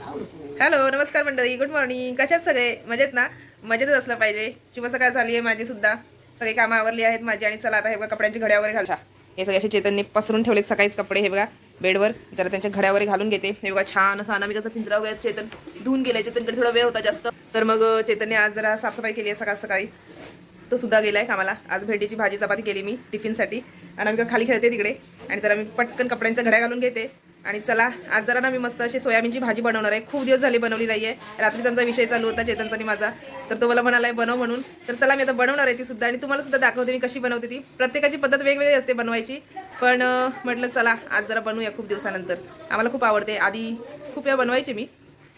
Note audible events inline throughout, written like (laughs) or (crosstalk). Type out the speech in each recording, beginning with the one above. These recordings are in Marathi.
हॅलो नमस्कार मंडळी. गुड मॉर्निंग कशात सगळे? मजेत ना? मजेतच असलं पाहिजे. शुभ सकाळ झाली आहे माझी सुद्धा. सगळी कामं आवरली आहेत माझी आणि चला आता हे बघा कपड्यांची घड्या वगैरे घालशा हे सगळे असे चेतनने पसरून ठेवलेत सकाळीच कपडे हे बघा बेडवर. जरा त्यांच्या घड्या वगैरे घालून घेते. हे बघा छान असं अनामिकाचा पिंजरा वगैरे चेतन धुवून गेले चेतनकडे थोडा वेळ होता जास्त. तर मग चेतनने आज जरा साफसफाई केली आहे सकाळ सकाळी. तो सुद्धा गेलाय कामाला. आज भेटीची भाजी चपाती केली मी टिफिनसाठी. अनामिका खाली खेळते तिकडे. आणि जरा मी पटकन कपड्यांच्या घड्या घालून घेते. आणि चला आज जरा ना मी मस्त अशी सोयाबीनची भाजी बनवणार आहे. खूप दिवस झाली बनवली नाही आहे रात्रीचा आमचा विषय चालू होता चेतनचा आणि माझा. तर तो मला म्हणाला आहे बनव म्हणून. तर चला मी आता बनवणार आहे ती सुद्धा. आणि तुम्हाला सुद्धा दाखवते मी कशी बनवते ती. प्रत्येकाची पद्धत वेगवेगळी असते बनवायची. पण म्हटलं चला आज जरा बनवूया खूप दिवसानंतर. आम्हाला खूप आवडते. आधी खूप वेळा बनवायची मी.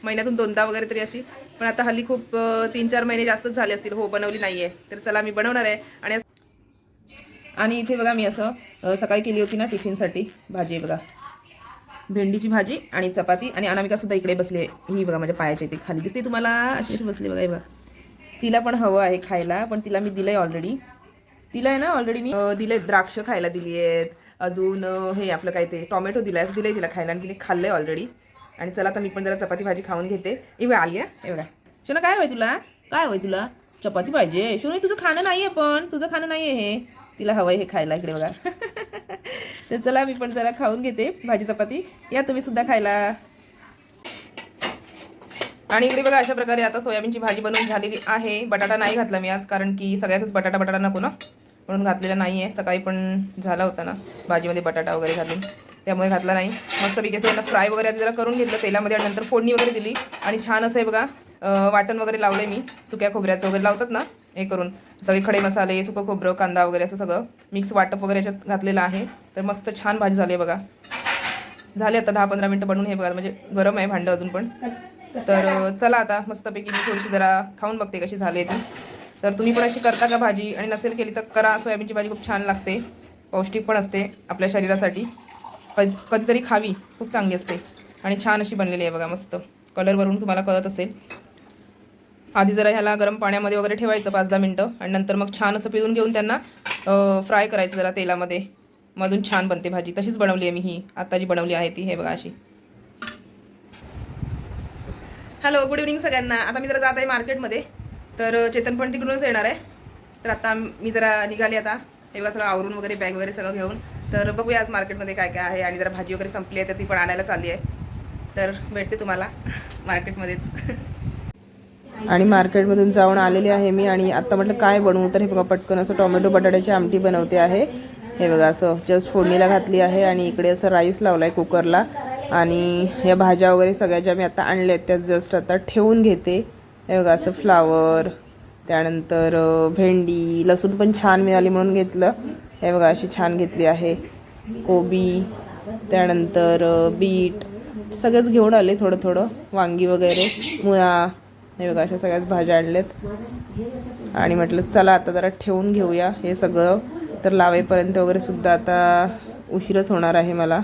महिन्यातून दोनदा वगैरे तरी अशी. पण आता हल्ली खूप तीन चार महिने जास्तच झाले असतील. हो बनवली नाही आहे तर चला मी बनवणार आहे. आणि आणि इथे बघा मी असं सकाळी केली होती ना टिफिनसाठी भाजी आहे बघा. भेंडीची भाजी आणि चपाती. आणि अनामिका सुद्धा इकडे बसली आहे. ही बघा माझ्या पायाच्या इथे खाली दिसते तुम्हाला. अशी अशी बसली बघा हे बघा. तिला पण हवं आहे खायला पण तिला मी दिलंय ऑलरेडी तिला आहे ना ऑलरेडी मी दिले द्राक्ष खायला दिली आहेत. अजून हे आपलं काय ते टोमॅटो दिलाय असं दिलंय तिला खायला आणि तिने खाल्लं आहे ऑलरेडी आणि चला आता मी पण जरा चपाती भाजी खाऊन घेते. हे बघा आली आहे हे बघा. शोना काय हवंय तुला? काय हवंय तुला? चपाती पाहिजे. शोनी तुझं खाणं नाही आहे पण. तुझं खाणं नाही आहे हे. तिला हवंय हे खायला इकडे बघा. (laughs) तर चला मी पण जरा खाऊन घेते भाजी चपाती. या तुम्ही सुद्धा खायला. आणि इकडे बघा अशा प्रकारे आता सोयाबीनची भाजी बनवून झालेली आहे. बटाटा नाही घातला मी आज कारण की सगळ्यातच बटाटा बटाटा नको ना. म्हणून घातलेला नाही आहे सकाळी पण झाला होता ना भाजीमध्ये बटाटा वगैरे घालून. त्यामुळे घातला नाही. मस्तपैकी असं यांना फ्राय वगैरे आधी जरा करून घेतलं तेलामध्ये आणि नंतर फोडणी वगैरे दिली. आणि छान असं आहे बघा वाटण वगैरे लावले मी. सुक्या खोबऱ्याचं वगैरे लावतात ना हे करून. सगळे खडे मसाले सुकं खोबरं कांदा वगैरे असं सगळं मिक्स वाटप वगैरे याच्यात घातलेलं आहे. तर मस्त छान भाजी झाली आहे बघा. झाले आता दहा पंधरा मिनटं बनवून हे बघा म्हणजे गरम आहे भांडं अजून पण. तर चला आता मस्तपैकी मी थोडीशी जरा खाऊन बघते कशी झाली ती. तर तुम्ही पण अशी करता का भाजी? आणि नसेल केली तर करा. सोयाबीनची भाजी खूप छान लागते. पौष्टिक पण असते आपल्या शरीरासाठी. कधी कधीतरी खावी. खूप चांगली असते. आणि छान अशी बनलेली आहे बघा मस्त. कलरवरून तुम्हाला कळत असेल. आधी जरा ह्याला गरम पाण्यामध्ये वगैरे ठेवायचं पाच दहा मिनटं आणि नंतर मग छान असं पिळून घेऊन त्यांना फ्राय करायचं जरा तेलामध्ये. मधून छान बनते भाजी. तशीच बनवली आहे मी ही. आता जी बनवली आहे ती हे बघा अशी. हॅलो गुड इव्हनिंग सगळ्यांना. आता मी जरा जात आहे मार्केटमध्ये. तर चेतन पण तिकडूनच येणार आहे. तर आता मी जरा निघाली आता. हे बघा सगळं आवरून वगैरे बॅग वगैरे सगळं घेऊन. तर बघूया आज मार्केटमध्ये काय काय आहे. आणि जरा भाजी वगैरे संपली आहे तर ती पण आणायला चालली आहे. तर भेटते तुम्हाला (laughs) मार्केटमध्येच. आणि मार्केटमधून जाऊन आलेली आहे मी आणि आत्ता म्हटलं काय बनवू तर हे बघा पटकन असं टोमॅटो बटाट्याची आमटी बनवते आहे. हे बघा असं जस्ट फोडणीला घातली आहे आणि इकडे असं राईस लावला आहे कुकरला आणि या भाज्या वगैरे सगळ्या ज्या मी आता आणल्या आहेत त्या जस्ट आता ठेवून घेते. हे बघा असं फ्लावर त्यानंतर भेंडी लसूण पण छान मिळाली म्हणून घेतलं. हे बघा अशी छान घेतली आहे. कोबी त्यानंतर बीट सगळंच घेऊन आले थोडं थोडं वांगी वगैरे मुळा हे बघा अशा सगळ्याच भाज्या आणल्यात. आणि म्हटलं चला आता जरा ठेवून घेऊया. हे सगळं तर लावेपर्यंत वगैरे सुद्धा आता उशीरच होणार आहे मला.